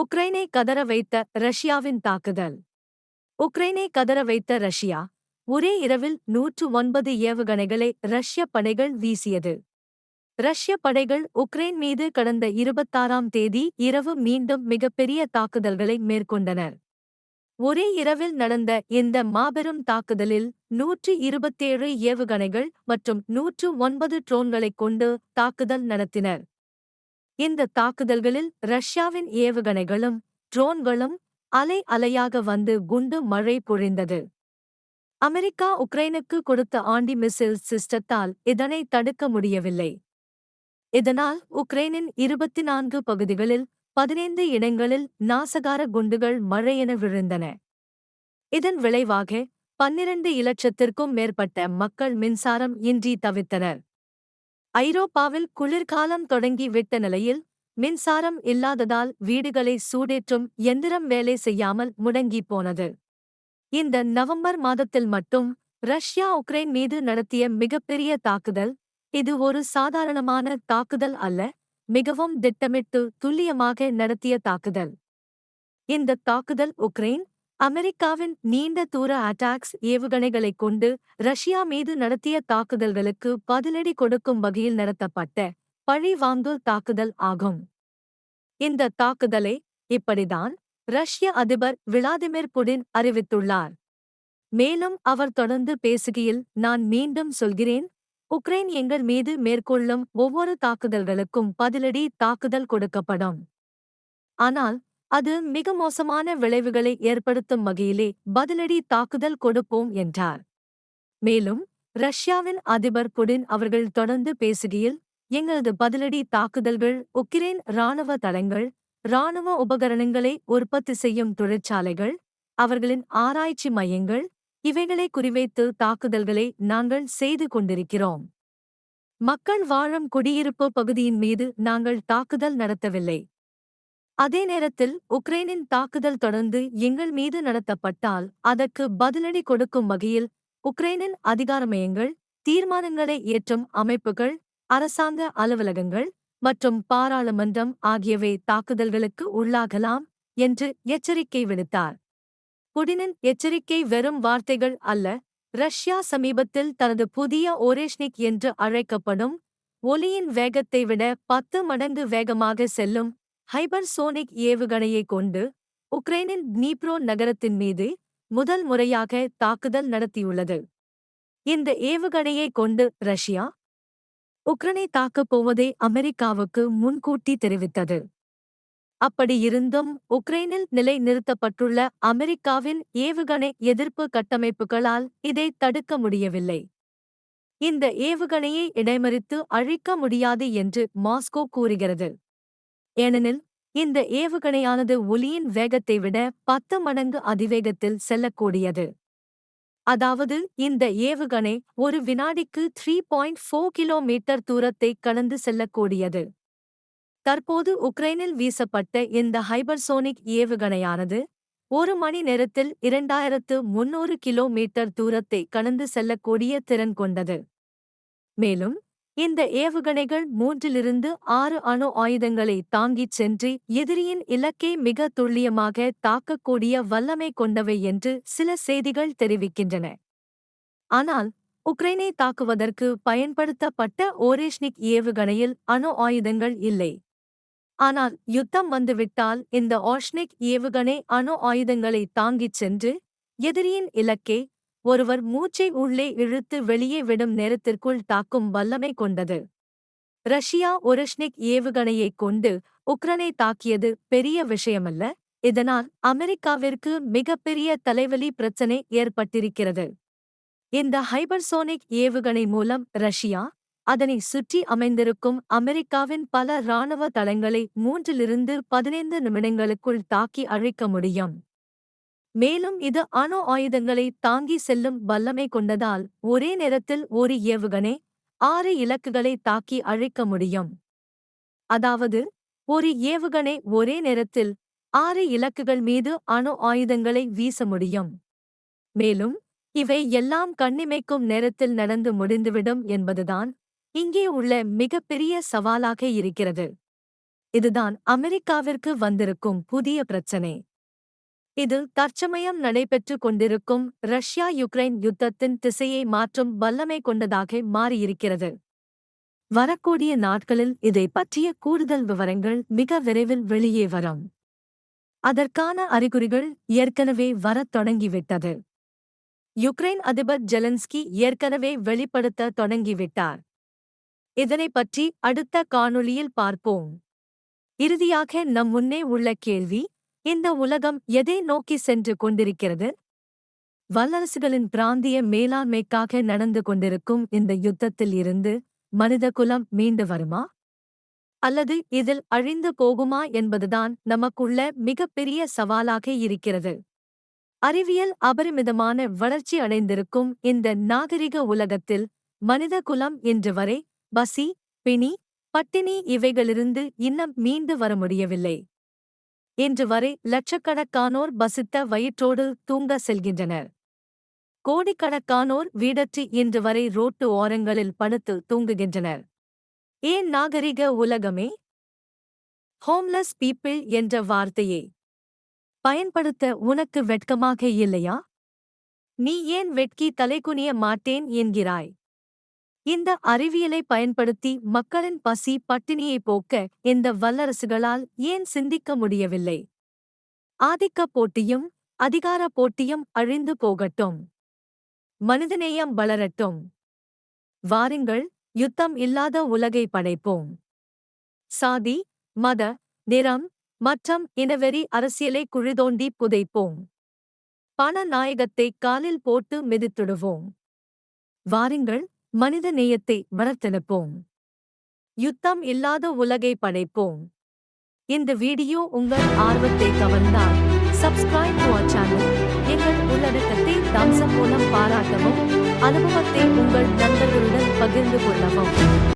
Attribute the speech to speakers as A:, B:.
A: உக்ரைனை கதற வைத்த ரஷ்யாவின் தாக்குதல். உக்ரைனை கதற வைத்த ரஷ்யா ஒரே இரவில் நூற்று ஒன்பது ஏவுகணைகளை ரஷ்ய படைகள் வீசியது. ரஷ்ய படைகள் உக்ரைன் மீது கடந்த இருபத்தாறாம் தேதி இரவு மீண்டும் மிகப்பெரிய தாக்குதல்களை மேற்கொண்டனர். ஒரே இரவில் நடந்த இந்த மாபெரும் தாக்குதலில் நூற்று இருபத்தேழு ஏவுகணைகள் மற்றும் நூற்று ஒன்பது ட்ரோன்களைக் கொண்டு தாக்குதல் நடத்தினர். இந்த தாக்குதல்களில் ரஷ்யாவின் ஏவுகணைகளும் ட்ரோன்களும் அலை அலையாக வந்து குண்டு மழை பொழிந்தது. அமெரிக்கா உக்ரைனுக்கு கொடுத்த ஆண்டி மிசைல் சிஸ்டத்தால் இதனை தடுக்க முடியவில்லை. இதனால் உக்ரைனின் இருபத்தி நான்கு பகுதிகளில் பதினைந்து இடங்களில் நாசகார குண்டுகள் மழையென விழுந்தன. இதன் விளைவாக பன்னிரண்டு இலட்சத்திற்கும் மேற்பட்ட மக்கள் மின்சாரம் இன்றி தவித்தனர். ஐரோப்பாவில் குளிர்காலம் தொடங்கி விட்ட நிலையில் மின்சாரம் இல்லாததால் வீடுகளை சூடேற்றும் எந்திரம் வேலை செய்யாமல் முடங்கி போனது. இந்த நவம்பர் மாதத்தில் மட்டும் ரஷ்யா உக்ரைன் மீது நடத்திய மிகப்பெரிய தாக்குதல் இது ஒரு சாதாரணமான தாக்குதல் அல்ல மிகவும் திட்டமிட்டு துல்லியமாக நடத்திய தாக்குதல். இந்த தாக்குதல் உக்ரைன் அமெரிக்காவின் நீண்ட தூர அட்டாக்ஸ் ஏவுகணைகளைக் கொண்டு ரஷ்யா மீது நடத்திய தாக்குதல்களுக்கு பதிலடி கொடுக்கும் வகையில் நடத்தப்பட்ட பழிவாங்கல் தாக்குதல் ஆகும். இந்த தாக்குதலை இப்படிதான் ரஷ்ய அதிபர் விளாடிமிர் புடின் அறிவித்துள்ளார். மேலும் அவர் தொடர்ந்து பேசுகையில் நான் மீண்டும் சொல்கிறேன் உக்ரைன் எங்கள் மீது மேற்கொள்ளும் ஒவ்வொரு தாக்குதல்களுக்கும் பதிலடி தாக்குதல் கொடுக்கப்படும். ஆனால் அது மிக மோசமான விளைவுகளை ஏற்படுத்தும் வகையிலே பதிலடி தாக்குதல் கொடுப்போம் என்றார். மேலும் ரஷ்யாவின் அதிபர் புடின் அவர்கள் தொடர்ந்து பேசுகையில் எங்களது பதிலடி தாக்குதல்கள் உக்ரைன் இராணுவ தளங்கள் இராணுவ உபகரணங்களை உற்பத்தி செய்யும் தொழிற்சாலைகள் அவர்களின் ஆராய்ச்சி மையங்கள் இவைகளை குறிவைத்து தாக்குதல்களை நாங்கள் செய்து கொண்டிருக்கிறோம். மக்கள் வாழும் குடியிருப்பு பகுதியின் மீது நாங்கள் தாக்குதல் நடத்தவில்லை. அதே நேரத்தில் உக்ரைனின் தாக்குதல் தொடர்ந்து எங்கள் மீது நடத்தப்பட்டால் அதற்கு பதிலடி கொடுக்கும் வகையில் உக்ரைனின் அதிகாரமயங்கள் தீர்மானங்களை இயற்றும் அமைப்புகள் அரசாங்க அலுவலகங்கள் மற்றும் பாராளுமன்றம் ஆகியவை தாக்குதல்களுக்கு உள்ளாகலாம் என்று எச்சரிக்கை விடுத்தார். புடினின் எச்சரிக்கை வெறும் வார்த்தைகள் அல்ல ரஷ்யா சமீபத்தில் தனது புதிய ஓரேஷ்னிக் என்று அழைக்கப்படும் ஒலியின் வேகத்தை விட பத்து மடங்கு வேகமாக செல்லும் ஹைபர்சோனிக் ஏவுகணையை கொண்டு உக்ரைனின் நீப்ரோ நகரத்தின் மீது முதல் முறையாக தாக்குதல் நடத்தியுள்ளது. இந்த ஏவுகணையை கொண்டு ரஷ்யா உக்ரைனை தாக்கப் போவதை அமெரிக்காவுக்கு முன்கூட்டி தெரிவித்தது. அப்படியிருந்தும் உக்ரைனில் நிலை நிறுத்தப்பட்டுள்ள அமெரிக்காவின் ஏவுகணை எதிர்ப்பு கட்டமைப்புகளால் இதை தடுக்க முடியவில்லை. இந்த ஏவுகணையை இடைமறித்து அழிக்க முடியாது என்று மாஸ்கோ கூறுகிறது. ஏனெனில் இந்த ஏவுகணையானது ஒலியின் வேகத்தை விட பத்து மடங்கு அதிவேகத்தில் செல்லக்கூடியது. அதாவது இந்த ஏவுகணை ஒரு வினாடிக்கு த்ரீ பாயிண்ட் ஃபோர் கிலோமீட்டர் தூரத்தை கடந்து செல்லக்கூடியது. தற்போது உக்ரைனில் வீசப்பட்ட இந்த ஹைபர்சோனிக் ஏவுகணையானது ஒரு மணி நேரத்தில் இரண்டாயிரத்து முன்னூறு கிலோமீட்டர் தூரத்தை கடந்து செல்லக்கூடிய திறன் கொண்டது. மேலும் இந்த ஏவுகணைகள் மூன்றிலிருந்து ஆறு அணு ஆயுதங்களை தாங்கிச் சென்று எதிரியின் இலக்கை மிக துல்லியமாக தாக்கக்கூடிய வல்லமை கொண்டவை என்று சில செய்திகள் தெரிவிக்கின்றன. ஆனால் உக்ரைனை தாக்குவதற்கு பயன்படுத்தப்பட்ட ஓரேஷ்னிக் ஏவுகணையில் அணு ஆயுதங்கள் இல்லை. ஆனால் யுத்தம் வந்துவிட்டால் இந்த ஓஷ்னிக் ஏவுகணை அணு ஆயுதங்களை தாங்கிச் சென்று எதிரியின் இலக்கே ஒருவர் மூச்சை உள்ளே இழுத்து வெளியே விடும் நேரத்திற்குள் தாக்கும் வல்லமை கொண்டது. ரஷ்யா ஒரஷ்னிக் ஏவுகணையைக் கொண்டு உக்ரைனை தாக்கியது பெரிய விஷயமல்ல இதனால் அமெரிக்காவிற்கு மிகப்பெரிய தலைவலி பிரச்சினை ஏற்பட்டிருக்கிறது. இந்த ஹைபர்சோனிக் ஏவுகணை மூலம் ரஷ்யா அதனை சுற்றி அமைந்திருக்கும் அமெரிக்காவின் பல இராணுவ தளங்களை மூன்றிலிருந்து பதினைந்து நிமிடங்களுக்குள் தாக்கி அழிக்க முடியும். மேலும் இது அணு ஆயுதங்களை தாங்கி செல்லும் வல்லமை கொண்டதால் ஒரே நேரத்தில் ஒரு ஏவுகணை ஆறு இலக்குகளை தாக்கி அழிக்க முடியும். அதாவது ஒரு ஏவுகணை ஒரே நேரத்தில் ஆறு இலக்குகள் மீது அணு ஆயுதங்களை வீச முடியும். மேலும் இவை எல்லாம் கண்ணிமைக்கும் நேரத்தில் நடந்து முடிந்துவிடும் என்பதுதான் இங்கே உள்ள மிகப்பெரிய சவாலாக இருக்கிறது. இதுதான் அமெரிக்காவிற்கு வந்திருக்கும் புதிய பிரச்சனை. இது தற்சமயம் நடைபெற்றுக் கொண்டிருக்கும் ரஷ்யா யுக்ரைன் யுத்தத்தின் திசையை மாற்றும் வல்லமை கொண்டதாக மாறியிருக்கிறது. வரக்கூடிய நாட்களில் இதை பற்றிய கூடுதல் விவரங்கள் மிக விரைவில் வெளியே வரும். அதற்கான அறிகுறிகள் ஏற்கனவே வரத் தொடங்கிவிட்டது. யுக்ரைன் அதிபர் ஜெலன்ஸ்கி ஏற்கனவே வெளிப்படுத்த தொடங்கிவிட்டார். இதனை பற்றி அடுத்த காணொளியில் பார்ப்போம். இறுதியாக நம் முன்னே உள்ள கேள்வி இந்த உலகம் எதை நோக்கி சென்று கொண்டிருக்கிறது? வல்லரசுகளின் பிராந்திய மேலாண்மைக்காக நடந்து கொண்டிருக்கும் இந்த யுத்தத்தில் இருந்து மனிதகுலம் மீண்டு வருமா? அல்லது இதில் அழிந்து போகுமா என்பதுதான் நமக்குள்ள மிகப்பெரிய சவாலாக இருக்கிறது. அறிவியல் அபரிமிதமான வளர்ச்சி அடைந்திருக்கும் இந்த நாகரிக உலகத்தில் மனிதகுலம் இன்று வரை பசி பிணி பட்டினி இவைகளிலிருந்து இன்னும் மீண்டு வர முடியவில்லை. இன்று வரை லட்சக்கணக்கானோர் பசித்த வயிற்றோடு தூங்க செல்கின்றனர். கோடிக்கணக்கானோர் வீடற்றி இன்று வரை ரோட்டு ஓரங்களில் படுத்து தூங்குகின்றனர். ஏன் நாகரிக உலகமே? ஹோம்லெஸ் பீப்பிள் என்ற வார்த்தையை பயன்படுத்த உனக்கு வெட்கமாக இல்லையா? நீ ஏன் வெட்கி தலைகுனிய மாட்டேன் என்கிறாய்? இந்த அறிவியலை பயன்படுத்தி மக்களின் பசி பட்டினியை போக்க இந்த வல்லரசுகளால் ஏன் சிந்திக்க முடியவில்லை? ஆதிக்க போட்டியும் அதிகார போட்டியும் அழிந்து போகட்டும். மனிதநேயம் வளரட்டும். வாருங்கள் யுத்தம் இல்லாத உலகை படைப்போம். சாதி மத நிறம் மற்றும் இனவெறி அரசியலை குழிதோண்டி புதைப்போம். பண நாயகத்தை காலில் போட்டு மிதித்துடுவோம். வாருங்கள் மனித நேயத்தை வளர்த்தெடுப்போம் யுத்தம் இல்லாத உலகை படைப்போம். இந்த வீடியோ உங்கள் ஆர்வத்தை கவர்ந்தால் சப்ஸ்கிரைப் சேனல் எங்கள் உள்ளடக்கத்தை தம்சம் மூலம் பாராட்டவும் அனுபவத்தை உங்கள் நண்பர்களுடன் பகிர்ந்து கொள்ளவும்.